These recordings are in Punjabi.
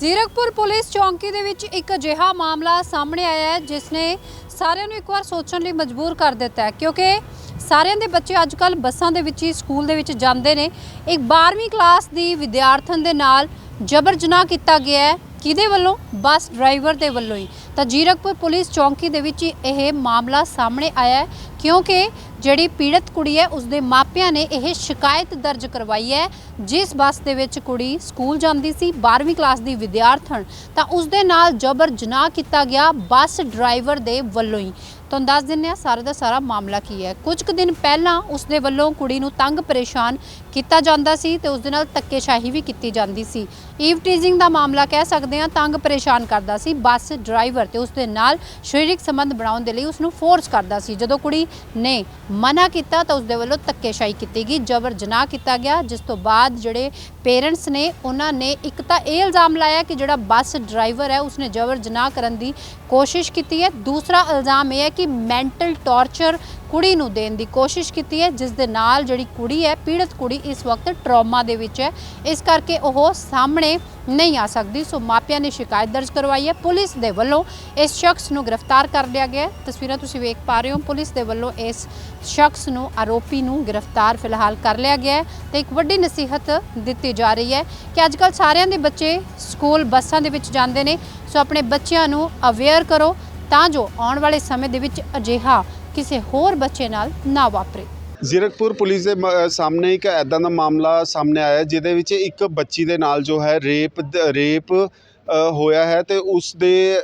ਜ਼ੀਰਕਪੁਰ ਪੁਲਿਸ ਚੌਂਕੀ ਦੇ ਵਿੱਚ ਇੱਕ ਅਜਿਹਾ ਮਾਮਲਾ ਸਾਹਮਣੇ ਆਇਆ ਹੈ, ਜਿਸ ਨੇ ਸਾਰਿਆਂ ਨੂੰ ਇੱਕ ਵਾਰ ਸੋਚਣ ਲਈ ਮਜਬੂਰ ਕਰ ਦਿੱਤਾ ਹੈ, ਕਿਉਂਕਿ ਸਾਰਿਆਂ ਦੇ ਬੱਚੇ ਅੱਜ ਕੱਲ ਬੱਸਾਂ ਦੇ ਵਿੱਚ ਹੀ ਸਕੂਲ ਦੇ ਵਿੱਚ ਜਾਂਦੇ ਨੇ। ਇੱਕ 12ਵੀਂ ਕਲਾਸ ਦੀ ਵਿਦਿਆਰਥਣ ਦੇ ਨਾਲ ਜਬਰ ਜਨਾਹ ਕੀਤਾ ਗਿਆ ਹੈ, ਕਿਹਦੇ ਵੱਲੋਂ? ਬੱਸ ਡਰਾਈਵਰ ਦੇ ਵੱਲੋਂ ਹੀ। ਤਾਂ ਜੀਰਕਪੁਰ ਪੁਲਿਸ ਚੌਂਕੀ ਦੇ ਵਿੱਚ ਹੀ ਇਹ ਮਾਮਲਾ ਸਾਹਮਣੇ ਆਇਆ ਹੈ, ਕਿਉਂਕਿ ਜਿਹੜੀ ਪੀੜਤ ਕੁੜੀ ਹੈ, ਉਸਦੇ ਮਾਪਿਆਂ ਨੇ ਇਹ ਸ਼ਿਕਾਇਤ ਦਰਜ ਕਰਵਾਈ ਹੈ। ਜਿਸ ਬੱਸ ਦੇ ਵਿੱਚ ਕੁੜੀ ਸਕੂਲ ਜਾਂਦੀ ਸੀ 12ਵੀਂ ਕਲਾਸ ਦੀ ਵਿਦਿਆਰਥਣ, ਤਾਂ ਉਸਦੇ ਨਾਲ ਜਬਰ ਜਨਾਹ ਕੀਤਾ ਗਿਆ ਬੱਸ ਡਰਾਈਵਰ ਦੇ ਵੱਲੋਂ ਹੀ। ਤੁਹਾਨੂੰ ਦੱਸ ਦਿੰਦੇ ਹਾਂ, ਸਾਰਾ ਦਾ ਸਾਰਾ ਮਾਮਲਾ ਕੀ ਹੈ। ਕੁਝ ਕੁ ਦਿਨ ਪਹਿਲਾਂ ਉਸਦੇ ਵੱਲੋਂ ਕੁੜੀ ਨੂੰ ਤੰਗ ਪਰੇਸ਼ਾਨ ਕੀਤਾ ਜਾਂਦਾ ਸੀ ਤੇ ਉਸ ਦੇ ਨਾਲ ਧੱਕੇਸ਼ਾਹੀ ਵੀ ਕੀਤੀ ਜਾਂਦੀ ਸੀ। ਈਵ ਟੀਜ਼ਿੰਗ ਦਾ ਮਾਮਲਾ ਕਹਿ ਸਕਦੇ ਹਾਂ, ਤੰਗ ਪਰੇਸ਼ਾਨ ਕਰਦਾ ਸੀ। ਬੱਸ ਡਰਾਈਵਰ ਤੇ ਉਸ ਦੇ ਨਾਲ ਸਰੀਰਕ ਸੰਬੰਧ ਬਣਾਉਣ ਦੇ ਲਈ ਉਸ ਨੂੰ ਫੋਰਸ ਕਰਦਾ ਸੀ। ਜਦੋਂ ਕੁੜੀ ਨੇ ਮਨਾ ਕੀਤਾ ਤਾਂ ਉਸ ਦੇ ਵੱਲੋਂ ਧੱਕੇਸ਼ਾਹੀ ਕੀਤੀ ਗਈ। ਜਬਰ ਜਨਾਹ ਕੀਤਾ ਗਿਆ, ਜਿਸ ਤੋਂ ਬਾਅਦ ਜਿਹੜੇ ਪੇਰੈਂਟਸ ਨੇ, ਉਹਨਾਂ ਨੇ ਇੱਕ ਤਾਂ ਇਹ ਇਲਜ਼ਾਮ ਲਾਇਆ ਕਿ ਜਿਹੜਾ ਬੱਸ ਡਰਾਈਵਰ ਹੈ, ਉਸਨੇ ਜਬਰ ਜਨਾਹ ਕਰਨ ਦੀ ਕੋਸ਼ਿਸ਼ ਕੀਤੀ ਹੈ। ਦੂਸਰਾ ਇਲਜ਼ਾਮ ਇਹ ਹੈ ਕਿ ਮੈਂਟਲ ਟੌਰਚਰ ਕੁੜੀ ਨੂੰ ਦੇਣ ਦੀ ਕੋਸ਼ਿਸ਼ ਕੀਤੀ ਹੈ, ਜਿਸ ਦੇ ਨਾਲ ਜਿਹੜੀ ਕੁੜੀ ਹੈ, ਪੀੜਤ ਕੁੜੀ ਇਸ ਵਕਤ ਟਰਾਮਾ ਦੇ ਵਿੱਚ ਹੈ। ਇਸ ਕਰਕੇ ਉਹ ਸਾਹਮਣੇ ਨਹੀਂ ਆ ਸਕਦੀ। ਸੋ ਮਾਪਿਆਂ ਨੇ ਸ਼ਿਕਾਇਤ ਦਰਜ ਕਰਵਾਈ ਹੈ। ਪੁਲਿਸ ਦੇ ਵੱਲੋਂ ਇਸ ਸ਼ਖਸ ਨੂੰ ਗ੍ਰਿਫਤਾਰ ਕਰ ਲਿਆ ਗਿਆ ਤਸਵੀਰਾਂ ਤੁਸੀਂ ਵੇਖ ਪਾ ਰਹੇ ਹੋ। ਪੁਲਿਸ ਦੇ ਵੱਲੋਂ ਇਸ ਸ਼ਖਸ ਨੂੰ ਆਰੋਪੀ ਨੂੰ ਗ੍ਰਿਫਤਾਰ ਫਿਲਹਾਲ ਕਰ ਲਿਆ ਗਿਆ ਹੈ ਤੇ ਇੱਕ ਵੱਡੀ ਨਸੀਹਤ ਦਿੱਤੀ ਜਾ ਰਹੀ ਹੈ ਕਿ ਅੱਜ ਕੱਲ੍ਹ ਸਾਰਿਆਂ ਦੇ ਬੱਚੇ ਸਕੂਲ ਬੱਸਾਂ ਦੇ ਵਿੱਚ ਜਾਂਦੇ ਨੇ। ਸੋ ਆਪਣੇ ਬੱਚਿਆਂ ਨੂੰ ਅਵੇਅਰ ਕਰੋ। ਤਾਂ ਜੋ ਆਉਣ ਵਾਲੇ ਸਮੇਂ ਦੇ ਵਿੱਚ ਅਜਿਹਾ ਕਿਸੇ ਹੋਰ ਬੱਚੇ ਨਾਲ ਨਾ ਵਾਪਰੇ। ਜ਼ੀਰਕਪੁਰ ਪੁਲਿਸ ਦੇ ਮ- ਸਾਹਮਣੇ ਇੱਕ ਐਦਾਂ ਦਾ ਮਾਮਲਾ ਸਾਹਮਣੇ ਆਇਆ ਹੈ, ਜਿਹਦੇ ਵਿੱਚ ਇੱਕ ਬੱਚੀ ਦੇ ਨਾਲ ਜੋ ਹੈ ਰੇਪ ਦ- ਰੇਪ ਅ, ਹੋਇਆ ਹੈ ਤੇ ਉਸ ਦੇ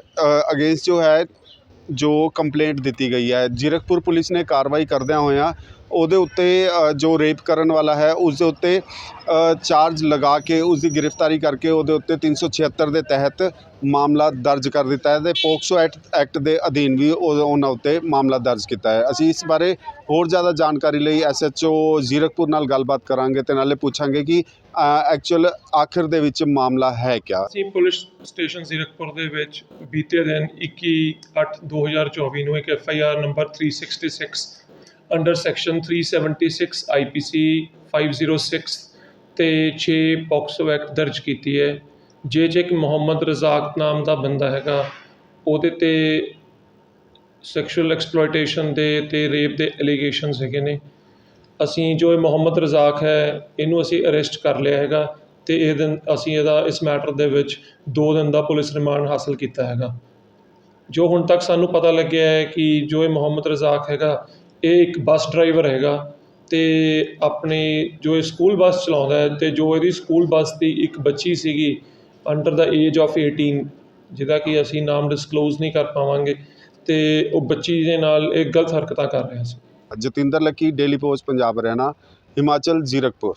ਅਗੇਂਸਟ ਜੋ ਹੈ ਜੋ ਕੰਪਲੇਂਟ ਦਿੱਤੀ ਗਈ ਹੈ। ਜ਼ੀਰਕਪੁਰ ਪੁਲਿਸ ਨੇ ਕਾਰਵਾਈ ਕਰਦਿਆਂ ਹੋਇਆਂ ਉਹਦੇ ਉੱਤੇ ਜੋ ਰੇਪ ਕਰਨ ਵਾਲਾ ਹੈ ਉਸ ਦੇ ਉੱਤੇ ਚਾਰਜ ਲਗਾ ਕੇ ਉਸ ਦੀ ਗ੍ਰਿਫਤਾਰੀ ਕਰਕੇ ਉਹਦੇ ਉੱਤੇ 376 ਦੇ ਤਹਿਤ ਮਾਮਲਾ ਦਰਜ ਕਰ ਦਿੱਤਾ ਹੈ ਤੇ ਪੋਕਸੋ ਐਕਟ ਐਕਟ ਦੇ ਅਧੀਨ ਵੀ ਉਹ- ਉਹਨਾਂ ਉੱਤੇ ਮਾਮਲਾ ਦਰਜ ਕੀਤਾ ਹੈ। ਅਸੀਂ ਇਸ ਬਾਰੇ ਹੋਰ ਜ਼ਿਆਦਾ ਜਾਣਕਾਰੀ ਲਈ ਐਸਐਚਓ ਜ਼ੀਰਕਪੁਰ ਨਾਲ ਗੱਲਬਾਤ ਕਰਾਂਗੇ ਤੇ ਨਾਲੇ ਪੁੱਛਾਂਗੇ ਕਿ ਐਕਚੁਅਲ ਆਖਿਰ ਦੇ ਵਿੱਚ ਮਾਮਲਾ ਹੈ ਕਿਆ। ਅਸੀਂ ਪੁਲਿਸ ਸਟੇਸ਼ਨ ਜ਼ੀਰਕਪੁਰ ਦੇ ਵਿੱਚ ਬੀਤੇ ਦਿਨ 21/8/2024 ਨੂੰ ਇੱਕ F I R number 366 under section 376 IPC 506 ਤੇ 6 ਪੌਕਸੋ ਐਕਟ ਦਰਜ ਕੀਤੀ ਹੈ। ਜੇ ਜੇ ਕਿ ਮੁਹੰਮਦ ਰਜ਼ਾਕ ਨਾਮ ਦਾ ਬੰਦਾ ਹੈਗਾ, ਉਹਦੇ ਤੇ ਸੈਕਸ਼ੂਅਲ ਐਕਸਪਲੋਇਟੇਸ਼ਨ ਦੇ ਤੇ ਰੇਪ ਦੇ ਐਲੀਗੇਸ਼ਨਸ ਹੈਗੇ ਨੇ। ਅਸੀਂ ਜੋ ਇਹ ਮੁਹੰਮਦ ਰਜ਼ਾਕ ਹੈ, ਇਹਨੂੰ ਅਸੀਂ ਅਰੈਸਟ ਕਰ ਲਿਆ ਹੈਗਾ ਤੇ ਇਹ ਦਿਨ ਅਸੀਂ ਇਹਦਾ, ਇਸ ਮੈਟਰ ਦੇ ਵਿੱਚ 2 ਦਿਨ ਦਾ ਪੁਲਿਸ ਰਿਮਾਂਡ ਹਾਸਲ ਕੀਤਾ ਹੈਗਾ। ਜੋ ਹੁਣ ਤੱਕ ਸਾਨੂੰ ਪਤਾ ਲੱਗਿਆ ਹੈ ਕਿ ਜੋ ਇਹ ਮੁਹੰਮਦ ਰਜ਼ਾਕ ਹੈਗਾ ਇਹ ਇੱਕ ਬੱਸ ਡਰਾਈਵਰ ਹੈਗਾ ਅਤੇ ਆਪਣੇ ਜੋ ਇਹ ਸਕੂਲ ਬੱਸ ਚਲਾਉਂਦਾ ਹੈ ਅਤੇ ਜੋ ਇਹਦੀ ਸਕੂਲ ਬੱਸ ਦੀ ਇੱਕ ਬੱਚੀ ਸੀਗੀ ਅੰਡਰ ਦਾ ਏਜ ਆਫ 18 ਜਿਹਦਾ ਕਿ ਅਸੀਂ ਨਾਮ ਡਿਸਕਲੋਜ਼ ਨਹੀਂ ਕਰ ਪਾਵਾਂਗੇ ਅਤੇ ਉਹ ਬੱਚੀ ਦੇ ਨਾਲ ਇਹ ਗਲਤ ਹਰਕਤਾਂ ਕਰ ਰਿਹਾ ਸੀ। Jatinder Lucky Daily Post Punjab, Haryana, Himachal, Zirakpur.